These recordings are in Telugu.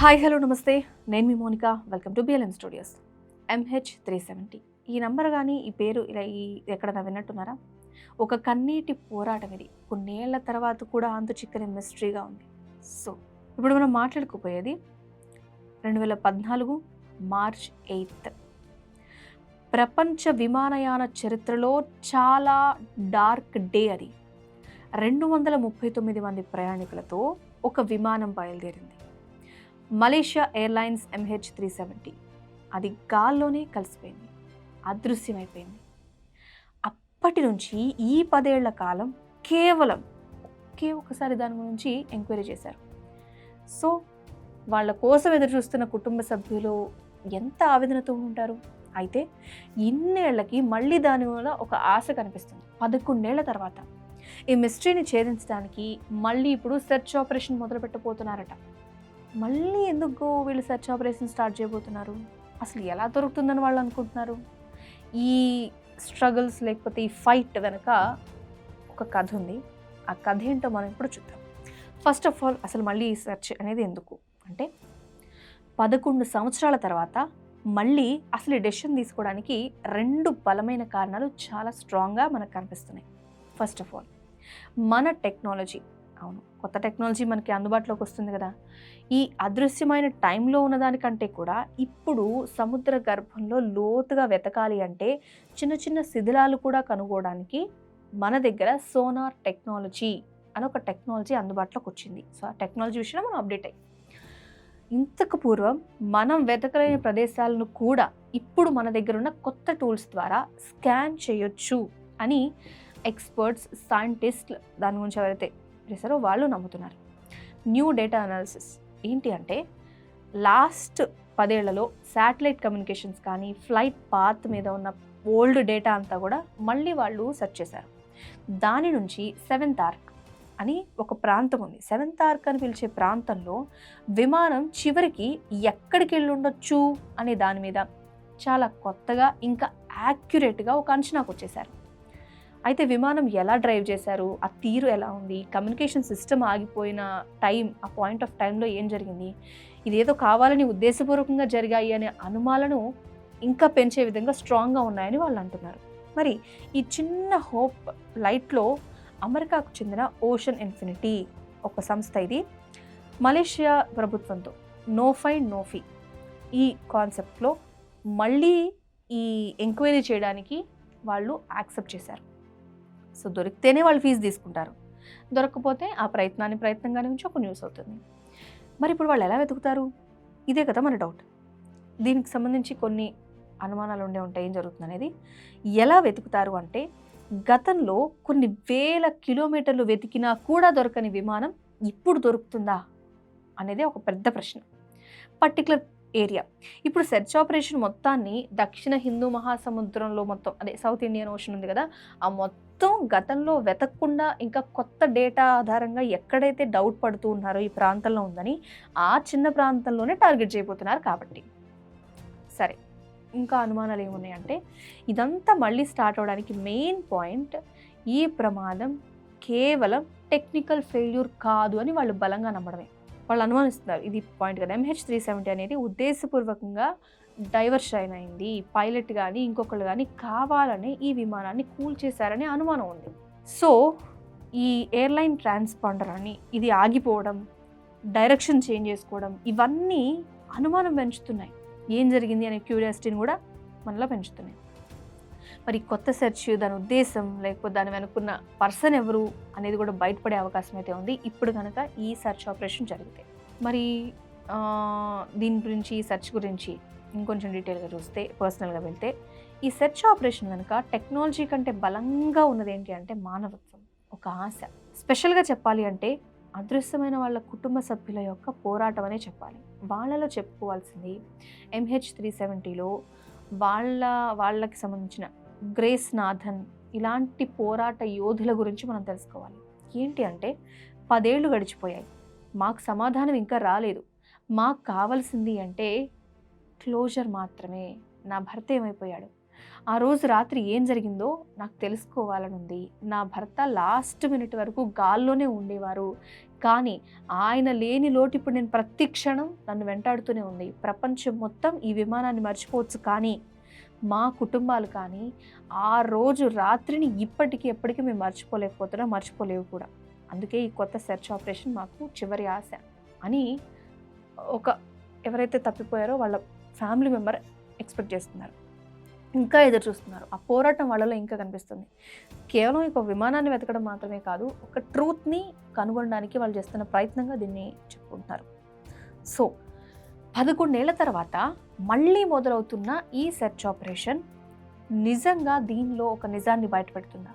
హాయ్ హలో నమస్తే. నేను మీ Monika. Welcome to BLM studios MH three seventy ఈ నంబర్ కానీ ఈ పేరు ఇలా ఈ ఎక్కడైనా విన్నట్టున్నారా? ఒక కన్నీటి పోరాటం ఇది. కొన్నేళ్ళ తర్వాత కూడా అంతు చిక్కని మిస్టరీగా ఉంది. సో ఇప్పుడు మనం మాట్లాడుకోపోయేది రెండు వేల పద్నాలుగు మార్చ్ ఎయిత్. ప్రపంచ విమానయాన చరిత్రలో చాలా డార్క్ డే అది. రెండు వందల ముప్పై తొమ్మిది మంది ప్రయాణికులతో ఒక విమానం బయలుదేరింది. Malaysia airlines MH three seventy అది గాల్లోనే కలిసిపోయింది. అదృశ్యమైపోయింది. అప్పటి నుంచి ఈ పదేళ్ళ కాలం కేవలం ఒకే ఒకసారి దాని గురించి ఎంక్వైరీ చేశారు. సో వాళ్ళ కోసం ఎదురు చూస్తున్న కుటుంబ సభ్యులు ఎంత ఆవేదనతో ఉంటారు? అయితే ఇన్నేళ్ళకి మళ్ళీ దాని వల్ల ఒక ఆశ కనిపిస్తుంది. పదకొండేళ్ళ తర్వాత. ఈ మిస్టరీని ఛేదించడానికి మళ్ళీ ఇప్పుడు సెర్చ్ ఆపరేషన్ మొదలు పెట్టబోతున్నారట మళ్ళీ ఎందుకు వీళ్ళు సెర్చ్ ఆపరేషన్ స్టార్ట్ చేయబోతున్నారు? అసలు ఎలా దొరుకుతుందని వాళ్ళు అనుకుంటున్నారు? ఈ స్ట్రగుల్స్ లేకపోతే ఈ ఫైట్ వెనక ఒక కథ ఉంది. ఆ కథ ఏంటో మనం ఇప్పుడు చూద్దాం. ఫస్ట్ ఆఫ్ ఆల్ అసలు మళ్ళీ ఈ సెర్చ్ అనేది ఎందుకు? అంటే పదకొండు సంవత్సరాల తర్వాత మళ్ళీ అసలు ఈ డెసిషన్ తీసుకోవడానికి రెండు బలమైన కారణాలు చాలా స్ట్రాంగ్గా మనకు కనిపిస్తున్నాయి. ఫస్ట్ ఆఫ్ ఆల్ మన టెక్నాలజీ అవును. కొత్త టెక్నాలజీ మనకి అందుబాటులోకి వస్తుంది కదా. ఈ అదృశ్యమైన టైంలో ఉన్నదానికంటే కూడా ఇప్పుడు సముద్ర గర్భంలో లోతుగా వెతకాలి అంటే చిన్న చిన్న శిథిలాలు కూడా కనుగోవడానికి మన దగ్గర సోనార్ టెక్నాలజీ అని ఒక టెక్నాలజీ అందుబాటులోకి వచ్చింది. సో ఆ టెక్నాలజీ విషయంలో మనం అప్డేట్ అయ్యి. ఇంతకు పూర్వం మనం వెతకలేని ప్రదేశాలను కూడా ఇప్పుడు మన దగ్గర ఉన్న కొత్త టూల్స్ ద్వారా స్కాన్ చేయొచ్చు అని ఎక్స్పర్ట్స్ సైంటిస్ట్ దాని గురించి ఎవరైతే చెప్పేశారో వాళ్ళు నమ్ముతున్నారు. న్యూ డేటా అనాలిసిస్ ఏంటి అంటే లాస్ట్ పదేళ్ళలో శాటిలైట్ కమ్యూనికేషన్స్ కానీ ఫ్లైట్ పాత్ మీద ఉన్న ఓల్డ్ డేటా అంతా కూడా మళ్ళీ వాళ్ళు సెర్చ్ చేశారు. దాని నుంచి సెవెంత్ ఆర్క్ అని ఒక ప్రాంతం ఉంది. సెవెంత్ ఆర్క్ అని పిలిచే ప్రాంతంలో విమానం చివరికి ఎక్కడికి వెళ్ళి ఉండొచ్చు అనే దాని మీద చాలా కొత్తగా ఇంకా యాక్యురేట్గా ఒక అంచనాకు వచ్చేసారు అయితే విమానం ఎలా డ్రైవ్ చేశారు? ఆ తీరు ఎలా ఉంది? కమ్యూనికేషన్ సిస్టమ్ ఆగిపోయిన టైం ఆ పాయింట్ ఆఫ్ టైంలో ఏం జరిగింది? ఇదేదో కావాలని ఉద్దేశపూర్వకంగా జరిగాయి అనే అనుమాలను ఇంకా పెంచే విధంగా స్ట్రాంగ్గా ఉన్నాయని వాళ్ళు అంటున్నారు. మరి ఈ చిన్న హోప్ లైట్లో అమెరికాకు చెందిన ఓషన్ ఇన్ఫినిటీ ఒక సంస్థ ఇది. మలేషియా ప్రభుత్వంతో నో ఫైన్ నో ఫీ ఈ కాన్సెప్ట్లో మళ్ళీ ఈ ఎంక్వైరీ చేయడానికి వాళ్ళు యాక్సెప్ట్ చేశారు. సో దొరికితేనే వాళ్ళు ఫీజు తీసుకుంటారు. దొరకకపోతే ఆ ప్రయత్నాన్ని ప్రయత్నంగానే ఉంచి ఒక న్యూస్ అవుతుంది. మరి ఇప్పుడు వాళ్ళు ఎలా వెతుకుతారు? ఇదే కదా మన డౌట్. దీనికి సంబంధించి కొన్ని అనుమానాలు ఉండే ఉంటాయి ఏం జరుగుతుంది అనేది ఎలా వెతుకుతారు అంటే గతంలో కొన్ని వేల కిలోమీటర్లు వెతికినా కూడా దొరకని విమానం ఇప్పుడు దొరుకుతుందా? అనేది ఒక పెద్ద ప్రశ్న. Particular area. ఇప్పుడు సెర్చ్ ఆపరేషన్ మొత్తాన్ని దక్షిణ హిందూ మహాసముద్రంలో మొత్తం అదే సౌత్ ఇండియన్ ఓషన్ ఉంది కదా ఆ మొత్తం గతంలో వెతకకుండా ఇంకా కొత్త డేటా ఆధారంగా ఎక్కడైతే డౌట్ పడుతూ ఉన్నారో ఈ ప్రాంతంలో ఉందని ఆ చిన్న ప్రాంతంలోనే టార్గెట్ చేయబోతున్నారు కాబట్టి. సరే ఇంకా అనుమానాలు ఏమున్నాయంటే ఇదంతా మళ్ళీ స్టార్ట్ అవడానికి మెయిన్ పాయింట్ ఈ ప్రమాదం కేవలం టెక్నికల్ ఫెయిల్యూర్ కాదు అని వాళ్ళు బలంగా నమ్మడమే. వాళ్ళు అనుమానిస్తున్నారు. ఇది పాయింట్ కదా. ఎంహెచ్ త్రీ సెవెంటీ అనేది ఉద్దేశపూర్వకంగా డైవర్షన్ అయింది. పైలట్ కానీ ఇంకొకళ్ళు కానీ కావాలని ఈ విమానాన్ని కూల్ చేశారనే అనుమానం ఉంది. సో ఈ ఎయిర్లైన్ ట్రాన్స్పాండర్ అని ఇది ఆగిపోవడం డైరెక్షన్ చేంజ్ చేసుకోవడం ఇవన్నీ అనుమానం పెంచుతున్నాయి. ఏం జరిగింది అనే క్యూరియాసిటీని కూడా మనలో పెంచుతున్నాయి. మరి కొత్త సెర్చ్ దాని ఉద్దేశం లేకపోతే దాని వెనుకున్న పర్సన్ ఎవరు అనేది కూడా బయటపడే అవకాశం అయితే ఉంది. ఇప్పుడు కనుక ఈ సెర్చ్ ఆపరేషన్ జరిగితే. మరి దీని గురించి సెర్చ్ గురించి ఇంకొంచెం డీటెయిల్గా చూస్తే పర్సనల్గా వెళ్తే ఈ సెర్చ్ ఆపరేషన్ కనుక టెక్నాలజీ కంటే బలంగా ఉన్నది ఏంటి అంటే మానవత్వం. ఒక ఆశ. స్పెషల్గా చెప్పాలి అంటే అదృశ్యమైన వాళ్ళ కుటుంబ సభ్యుల యొక్క పోరాటం అనే చెప్పాలి. వాళ్ళలో చెప్పుకోవాల్సింది ఎంహెచ్ త్రీ సెవెంటీలో వాళ్ళ వాళ్ళకి సంబంధించిన గ్రేస్ నాథన్ ఇలాంటి పోరాట యోధుల గురించి మనం తెలుసుకోవాలి. ఏంటి అంటే పదేళ్ళు గడిచిపోయాయి. మాకు సమాధానం ఇంకా రాలేదు. మాకు కావాల్సింది అంటే క్లోజర్ మాత్రమే. నా భర్త ఏమైపోయాడు? ఆ రోజు రాత్రి ఏం జరిగిందో నాకు తెలుసుకోవాలని ఉంది నా భర్త లాస్ట్ మినిట్ వరకు గాల్లోనే ఉండేవారు. కానీ ఆయన లేని లోటు ఇప్పుడు నేను ప్రతి క్షణం నన్ను వెంటాడుతూనే ఉంది. ప్రపంచం మొత్తం ఈ విమానాన్ని మర్చిపోవచ్చు కానీ మా కుటుంబాలు కానీ ఆ రోజు రాత్రిని ఇప్పటికీ ఎప్పటికీ మేము మర్చిపోలేకపోతున్నాం మర్చిపోలేవు కూడా. అందుకే ఈ కొత్త సెర్చ్ ఆపరేషన్ మాకు చివరి ఆశ అని ఒక ఎవరైతే తప్పిపోయారో వాళ్ళ ఫ్యామిలీ మెంబర్ ఎక్స్పెక్ట్ చేస్తున్నారు. ఇంకా ఎదురు చూస్తున్నారు. ఆ పోరాటం వాళ్ళలో ఇంకా కనిపిస్తుంది. కేవలం ఒక విమానాన్ని వెతకడం మాత్రమే కాదు ఒక ట్రూత్ని కనుగొనడానికి వాళ్ళు చేస్తున్న ప్రయత్నంగా దీన్ని చెప్పుకుంటున్నారు సో పదకొండేళ్ళ తర్వాత మళ్ళీ మొదలవుతున్న ఈ సెర్చ్ ఆపరేషన్ నిజంగా దీనిలో ఒక నిజాన్ని బయటపెడుతుందా?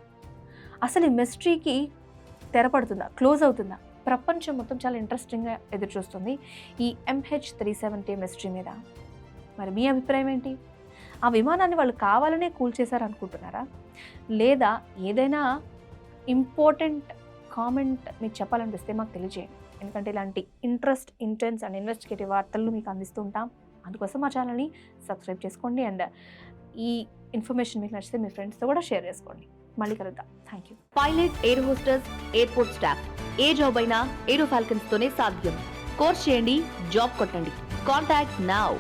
అసలు ఈ మిస్టరీకి తెరపడుతుందా? క్లోజ్ అవుతుందా? ప్రపంచం మొత్తం చాలా ఇంట్రెస్టింగ్గా ఎదురు చూస్తుంది ఈ ఎంహెచ్ త్రీ సెవెంటీ మిస్టరీ మీద. మరి మీ అభిప్రాయం ఏంటి? ఆ విమానాన్ని వాళ్ళు కావాలనే కూల్చేశారు అనుకుంటున్నారా లేదా ఏదైనా ఇంపార్టెంట్ కామెంట్ మీకు చెప్పాలనిపిస్తే మాకు తెలియజేయండి. ఎందుకంటే ఇలాంటి ఇంట్రెస్ట్ ఇంటెన్స్ అండ్ ఇన్వెస్టిగేటివ్ వార్తలు మీకు అందిస్తూ ఉంటాం. అందుకోసం మా ఛానల్ని సబ్స్క్రైబ్ చేసుకోండి అండ్ ఈ ఇన్ఫర్మేషన్ మీకు నచ్చితే మీ ఫ్రెండ్స్తో కూడా షేర్ చేసుకోండి. మళ్ళీ కలుద్దాం. Thank you. Pilot air hostesses airport staff. A job అయినా ఏరో ఫాల్కన్స్ తోనే సాధ్యం. కోర్స్ చేయండి జాబ్ కొట్టండి. Contact now.